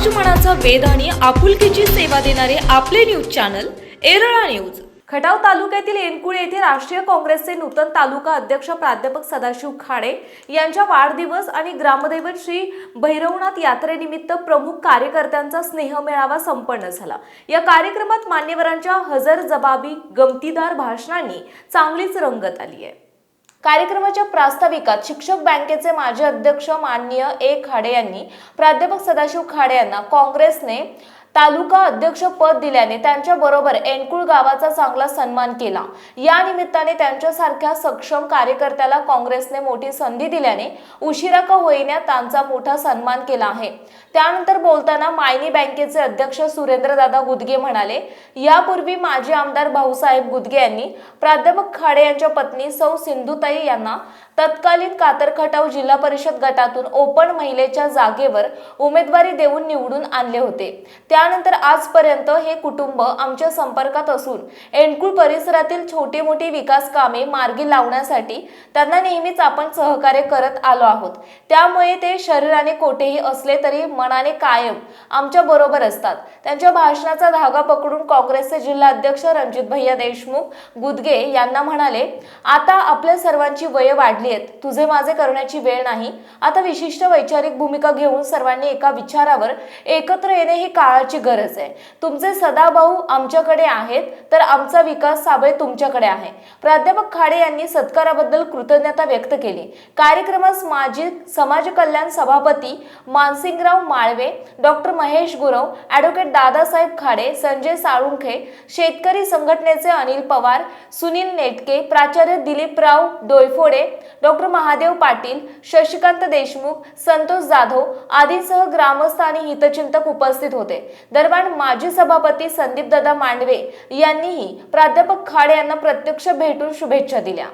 समाजमनाचा वेद आणि आपुलकीची सेवा देणारे आपले news channel Erala news. Khatav तालुक्यातील एनकुळे येथे राष्ट्रीय काँग्रेसचे नूतन तालुका अध्यक्ष प्राध्यापक सदाशिव खाडे यांच्या वाढदिवस आणि ग्रामदैवत श्री भैरवनाथ यात्रेनिमित्त प्रमुख कार्यकर्त्यांचा स्नेहमेळावा संपन्न झाला. या कार्यक्रमात मान्यवरांच्या हजर जबाबी गमतीदार भाषणांनी चांगलीच रंगत आली आहे. कार्यक्रमाच्या प्रास्ताविकात शिक्षक बँकेचे माजी अध्यक्ष माननीय ए खाडे यांनी प्राध्यापक सदाशिव खाडे यांना काँग्रेसने तालुका अध्यक्ष पद दिल्याने त्यांच्या बरोबर एनकुळ गावाचा चांगला सन्मान केला. या निमित्ताने त्यांच्यासारख्या सक्षम कार्यकर्त्याला काँग्रेसने मोठी संधी दिल्याने उशिरा का होईना त्यांचा मोठा सन्मान केला आहे. त्यानंतर बोलताना मायनी बँकेचे अध्यक्ष सुरेंद्रदादा गुदगे म्हणाले यापूर्वी माजी आमदार भाऊसाहेब गुदगे यांनी प्राध्यापक खाडे यांच्या पत्नी सौ सिंधुताई यांना तत्कालीन कातर खटाव जिल्हा परिषद गटातून ओपन महिलेच्या जागेवर उमेदवारी देऊन निवडून आणले होते. त्यानंतर आजपर्यंत हे कुटुंब आमच्या संपर्कात असून एणकुळ परिसरातील छोटी मोठी विकास कामे मार्गी लावण्यासाठी त्यांना नेहमीच आपण सहकार्य करत आलो आहोत. त्यामुळे ते शरीराने कोठेही असले तरी मनाने कायम आमच्या बरोबर असतात. त्यांच्या भाषणाचा धागा पकडून काँग्रेसचे जिल्हाध्यक्ष रणजित भैया देशमुख गुदगे यांना म्हणाले आता आपल्या सर्वांची वय वाढली आहेत. तुझे माझे करण्याची वेळ नाही. आता विशिष्ट वैचारिक भूमिका घेऊन सर्वांनी एका विचारावर एकत्र येणे ही काळाची गरज आहे. तुमचे सदाभाऊ आमच्याकडे आहेत तर आमचा विकास साबळे तुमच्याकडे आहे. प्राध्यापक खाडे यांनी सत्काराबद्दल कृतज्ञता व्यक्त केली. कार्यक्रमास माजी समाज कल्याण सभापती मानसिंगराव माळवे डॉक्टर महेश गुरव ॲडव्होकेट दादासाहेब खाडे संजय साळुंखे शेतकरी संघटनेचे अनिल पवार सुनील नेटके प्राचार्य दिलीपराव डोयफोडे डॉक्टर महादेव पाटील शशिकांत देशमुख संतोष जाधव आदींसह ग्रामस्थ आणि हितचिंतक उपस्थित होते. दरम्यान माजी सभापती संदीपदादा मांडवे यांनीही प्राध्यापक खाडे यांना प्रत्यक्ष भेटून शुभेच्छा दिल्या.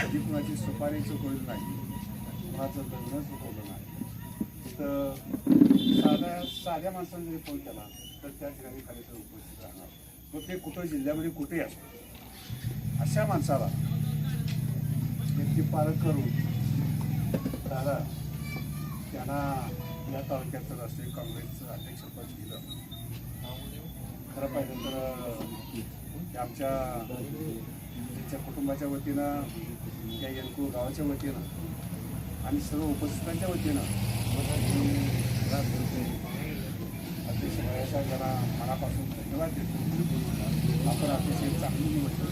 कधी कुणाची सुपारी चुकवली नाही कुणाचं लग्न चुकवलं नाही तिथं साध्या साध्या माणसाने जरी फोन केला. तर त्या ठिकाणी कार्यक्रम उपस्थित राहणार. मग ते कुठं जिल्ह्यामध्ये कुठे असो अशा माणसाला व्यक्ती पालक करून दादा त्यांना या तालुक्याचं राष्ट्रीय काँग्रेसचं अध्यक्षपद दिलं. खरं पाहिलं तर आमच्या त्यांच्या कुटुंबाच्या वतीनं या येणकूळ गावाच्या वतीनं आणि सर्व उपस्थितांच्या वतीनं मी जरा मनापासून धन्यवाद देतो आपण अतिशय चांगली निवडतो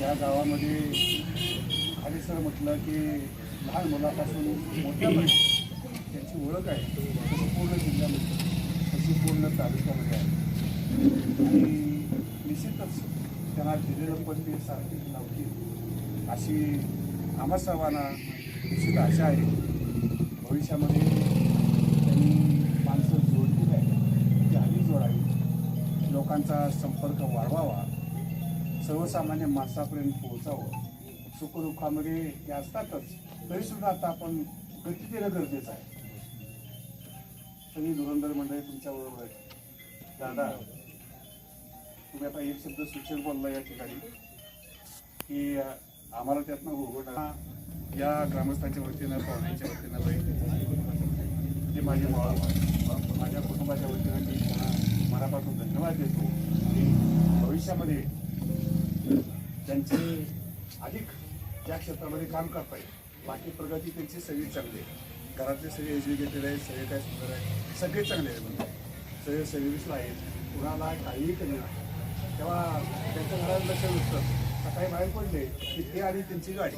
या गावामध्ये खाली सर म्हटलं की लहान मुलापासून मोठ्या त्यांची ओळख आहे. तसं पूर्ण जिल्ह्यामध्ये तशी पूर्ण तालुक्यामध्ये आहे. आणि निश्चितच त्यांना दिलेलं पद ते सारखी लावतील अशी आम्हा सर्वांना निश्चित आशा आहे. भविष्यामध्ये त्यांनी माणसं जोडली आहे ती आधी जोडावी लोकांचा संपर्क वाढवावा सर्वसामान्य माणसापर्यंत पोहोचावं सुखदुःखामध्ये ते असतातच तरीसुद्धा आता आपण गती देणं गरजेचं आहे. सगळी धुरंधर मंडळी तुमच्याबरोबर आहे दादा तुम्ही आता एक शब्द सूचन बोलला या ठिकाणी की आम्हाला त्यातनं उघड या ग्रामस्थांच्या वतीनं पाहुण्याच्या वतीनं ते माझे माझ्या कुटुंबाच्या वतीनं मी मनापासून धन्यवाद देतो. आणि भविष्यामध्ये त्यांचे अधिक या क्षेत्रामध्ये काम करता येईल बाकी प्रगती त्यांची सगळी चांगली आहे. घरातले सगळे एज्युकेटेड आहेत सगळे काय सुंदर आहे सगळे चांगले आहेत म्हणजे. सगळे सर्व्हिसला आहेत. कुणाला काहीही कमी नाही. तेव्हा त्यांच्या घरात लक्ष नसतं. सकाळी बाहेर पडले की ते आणि त्यांची गाडी.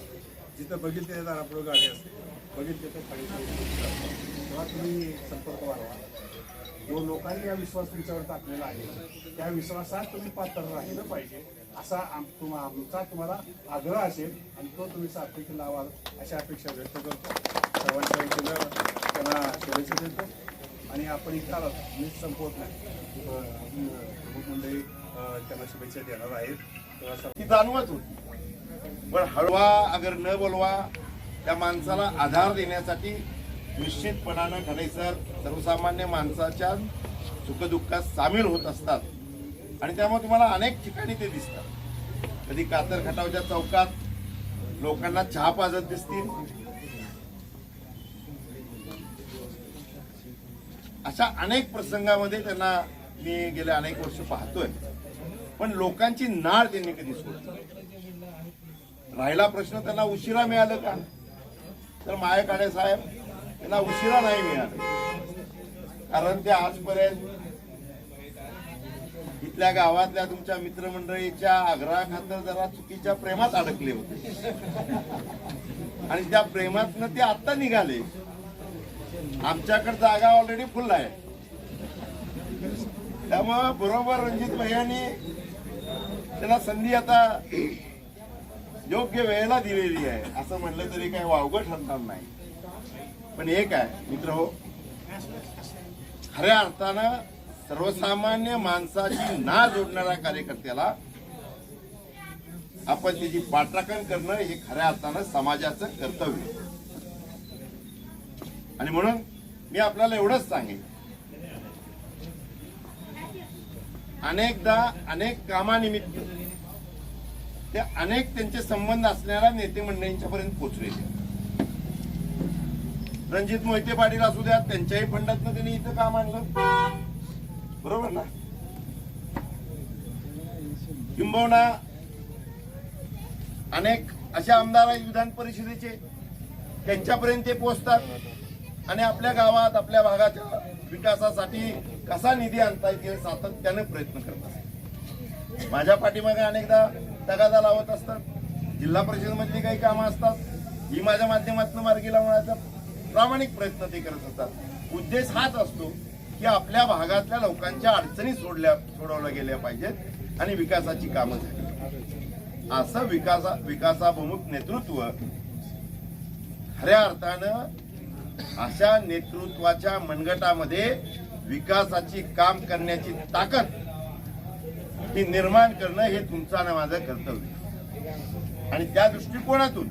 जिथं बघितले त्या आपलं गाडी असते. बघितले तिथं खाली तेव्हा तुम्ही संपर्क वाढवा. जो लोकांनी हा विश्वास तुमच्यावर टाकलेला आहे त्या विश्वासात तुम्ही पात्र राहिलं पाहिजे. असा आम तुम्हा आमचा तुम्हाला आग्रह असेल आणि तो तुम्ही सार्थकी लावाल अशी अपेक्षा व्यक्त करतो. सर्वांच्या वतीनं त्यांना शुभेच्छा देतो. आणि आपण इथं मी संपवत नाही. मंडळी त्यांना शुभेच्छा देणार आहेत. ती जाणवत होती. पण हळवा अगर न बोलवा त्या माणसाला आधार देण्यासाठी निश्चितपणानं खडेसर सर्वसामान्य माणसाच्या सुखदुःखात सामील होत असतात. आणि त्यामुळे तुम्हाला अनेक ठिकाणी ते दिसतात. कधी कातर खटावच्या चौकात लोकांना चहा पाजत दिसतील. अशा अनेक प्रसंगामध्ये त्यांना मी गेले अनेक वर्ष पाहतोय. पण लोकांची नाळ त्यांनी कधी सोडली राहिला प्रश्न त्यांना उशिरा मिळालं का? तर मायकाडे साहेब त्यांना उशिरा नाही मिळाले. कारण ते आजपर्यंत इथल्या गावातल्या तुमच्या मित्रमंडळीच्या आग्रहाखातर जरा चुकीच्या प्रेमात अडकले होते. आणि त्या प्रेमातनं ते आता निघाले. आमच्याकडे जागा ऑलरेडी फुल आहे. त्यामुळं बरोबर रणजित भैयानी त्यांना संधी आता योग्य वेळेला दिलेली आहे. असं म्हणलं तरी काही वावगं ठरणार नाही. पण एक आहे मित्र हो. खऱ्या अर्थानं सर्वसामान्य माणसाची ना जोडणाऱ्या कार्यकर्त्याला आपण त्याची पाठराखण करणं हे खऱ्या अर्थानं समाजाचं कर्तव्य. आणि म्हणून मी आपल्याला एवढंच सांगेन. अनेकदा अनेक कामानिमित्त ते अनेक त्यांचे संबंध असणाऱ्या नेते मंडळींच्या पर्यंत पोहोचलेले रणजित मोहिते पाटील असू द्यात त्यांच्याही फंडातनं त्यांनी इथं काम आणलं. बरोबर ना? किंबहुना अनेक असे आमदार आहेत विधान परिषदेचे त्यांच्यापर्यंत ते पोहोचतात. आणि आपल्या गावात आपल्या भागाच्या विकासासाठी कसा निधी आणता येईल सातत्याने प्रयत्न करतात माझ्या पाठीमागे अनेकदा तगादा लावत असतात. जिल्हा परिषदेमधली काही कामं असतात. ही माझ्या माध्यमातून मार्गी लावण्याचा प्रामाणिक प्रयत्न ते करत असतात. उद्देश हाच असतो की आपल्या भागातल्या लोकांच्या अडचणी सोडल्या सोडवल्या गेल्या पाहिजेत आणि विकासाची कामं झाली. असं विकासा विकासाभिमुख नेतृत्व खऱ्या अर्थानं अशा नेतृत्वाच्या मनगटामध्ये विकासाची काम करण्याची ताकद ही निर्माण करणं हे तुमचं आणि माझं कर्तव्य आणि त्या दृष्टिकोनातून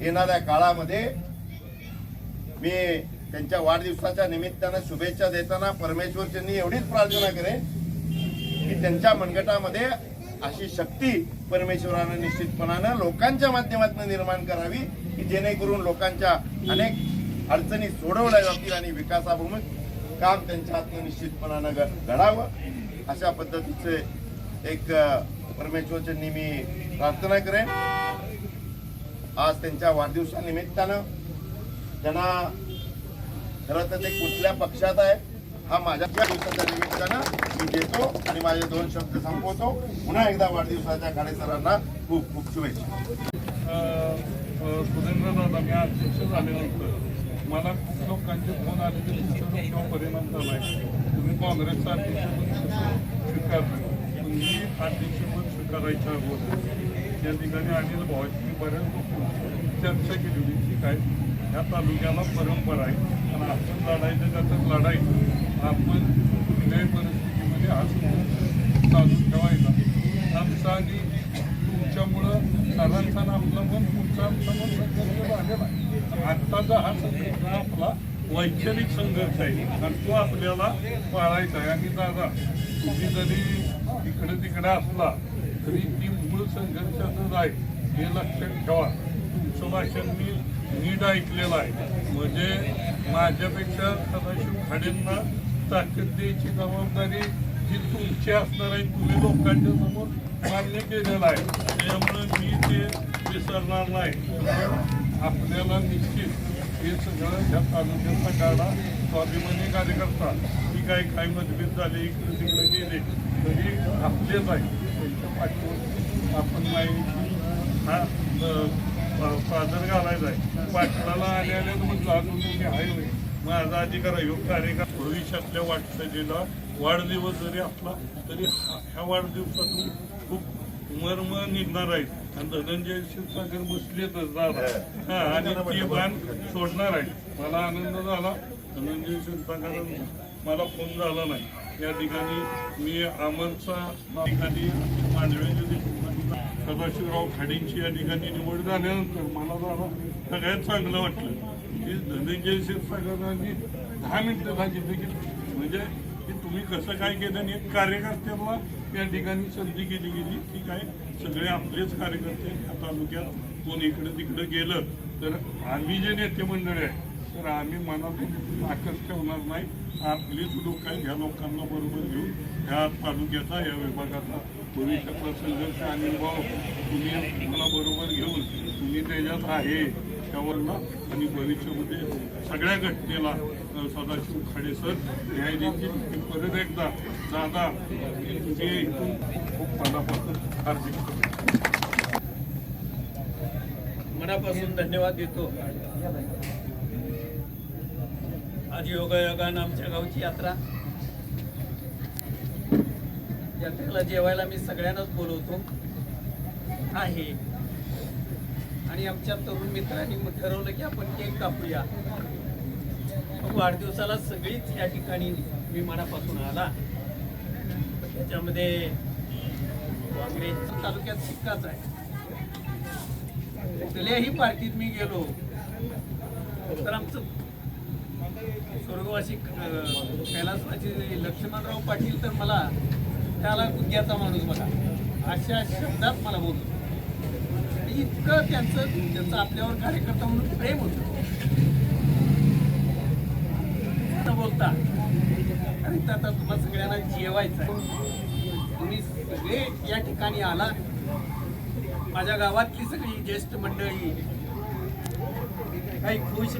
येणाऱ्या काळामध्ये मी त्यांच्या वाढदिवसाच्या निमित्तानं शुभेच्छा देताना परमेश्वरच्यांनी एवढीच प्रार्थना करेन की त्यांच्या मनगटामध्ये अशी शक्ती परमेश्वरानं निश्चितपणानं लोकांच्या माध्यमातून निर्माण करावी की जेणेकरून लोकांच्या अनेक अडचणी सोडवल्या जातील आणि विकासाभिमुख काम त्यांच्या हातनं निश्चितपणानं घडावं. अशा पद्धतीचे एक अ, परमेश्वरच्यांनी मी प्रार्थना करेन. आज त्यांच्या वाढदिवसानिमित्तानं त्यांना खरं तर ते कुठल्या पक्षात आहे हा माझ्या दिवसाच्या निमित्तानं मी देतो आणि माझे दोन शब्द संपवतो. पुन्हा एकदा वाढदिवसाच्या खाडे सरांना खूप खूप शुभेच्छा. सुरेंद्र दादा मी अध्यक्ष झाल्यानंतर मला खूप लोकांचे फोन आले की तुमच्यावर किंवा परिणाम झाला आहे तुम्ही काँग्रेसचा अध्यक्षपद स्वीकारलं. तुम्ही अध्यक्षपद स्वीकारायच्या अगोदर या ठिकाणी अनिल भावाची मी बऱ्याच लोक चर्चा केली होती की काय ह्या तालुक्याला परंपरा आहे. आणि आपण लढायचं त्याचं लढायचं. आपण कुठल्याही परिस्थितीमध्ये आज चालू ठेवायचा. आमचा आणि तुमच्यामुळं सरांचा आपलं पण पुढचा आमचा पण संघर्ष झालेला आहे. आत्ताचा हा संघर्ष आपला वैचारिक संघर्ष आहे. आणि तो आपल्याला पाळायचा आहे. आणि दादा तुम्ही जरी इकडे तिकडे असला तरी ती मूळ संघर्षाचंच आहे. हे लक्षात ठेवा. तुमचं भाषण मी नीट ऐकलेलं आहे. म्हणजे माझ्यापेक्षा सदाशिव खाडेंना ताकद द्यायची जबाबदारी जी तुमची असणार आहे तुम्ही लोकांच्या समोर मान्य केलेलं आहे. त्यामुळे मी ते विसरणार नाही. आपल्याला निश्चित हे सगळं ह्या तालुक्याचा गाडा स्वाभिमानी कार्यकर्ता ही काय काय मतभेद झाले इकडे तिकडे गेले तरी आपलेच आहे त्यांच्या पाठीवर आपण माहिती हा सादर घालायचा आहे. पाटणाला आले आले तर म्हटलं अजून तुम्ही आहे माझा अधिकार आहे योग कार्यक्रम. भविष्यातल्या वाटचालीला वाढदिवस जरी असला तरी ह्या वाढदिवसातून खूप मर्म निघणार आहेत. आणि धनंजय शिवसागर बसलेतच दादा. हा आणि ते बाण सोडणार आहे मला आनंद झाला. धनंजय शिवसागर मला फोन झाला नाही. या ठिकाणी मी आमरचा ठिकाणी मांडव्याच्या सदाशिवराव खाडींची या ठिकाणी निवड झाल्यानंतर मला जरा सगळ्यात चांगलं वाटलं. की धनंजय क्षीरसागरांनी दहा मिनिटं सांगितली की म्हणजे की तुम्ही कसं काय केलं आणि एक कार्यकर्त्यांना या ठिकाणी संधी केली गेली. की काय? सगळे आपलेच कार्यकर्ते या तालुक्यात कोण इकडं तिकडं गेलं तर आम्ही जे नेते मंडळ आहे तर आम्ही मनातून आकर्ष ठेवणार नाही. आपलीच लोक आहेत ह्या लोकांना बरोबर घेऊन ह्या तालुक्याचा या विभागाचा भविष्य संघर्ष आणि भाव तुम्ही मला बरोबर घेऊन तुम्ही त्याच्यात आहे त्यावरनं आणि भविष्यामध्ये सगळ्या घटनेला सदाशिव खाडे सर न्यायाधीशी परत एकदा दादा तुझे इथून खूप मनापासून हार्दिक मनापासून धन्यवाद देतो. आज योगायोगानं आमच्या गावची यात्रा यात्रेला जेवायला मी सगळ्यांनाच बोलवतो. आहे. आणि आमच्या तरुण मित्रांनी मग ठरवलं की आपण केक कापूया. मग वाढदिवसाला सगळीच या ठिकाणी विमानापासून आला. त्याच्यामध्ये काँग्रेस तालुक्यात शिक्काच आहे. कुठल्याही पार्टीत मी गेलो तर आमचं स्वर्गवासी अं, कैलासवासी लक्ष्मणराव पाटील तर मला त्याला गुग्याचा माणूस बघा. अशा शब्दात मला बोलतो. इतकं त्यांचं त्यांचं आपल्यावर कार्यकर्ता म्हणून प्रेम होतं. बोलता. अरे तर आता तुम्हाला सगळ्यांना जेवायचं तुम्ही सगळे या ठिकाणी आला. माझ्या गावातली सगळी ज्येष्ठ मंडळी. काही खुश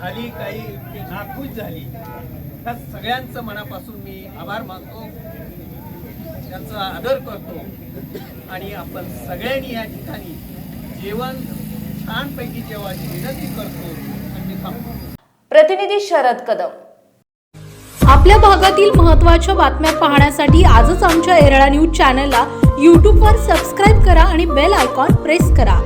झाली काही नाखुश झाली. त्या सगळ्यांचं मनापासून मी आभार मानतो. त्यांचा आदर करतो. आणि आपण सगळ्यांनी या ठिकाणी जेवण छानपैकी जेवायची विनंती करतो. आणि थांबतो. प्रतिनिधी शरद कदम. आपल्या भागातील महत्त्वाच्या बातम्या पाहण्यासाठी आजच आमच्या एरळा न्यूज चॅनलला यूट्यूबवर सबस्क्राईब करा आणि बेल आयकॉन प्रेस करा.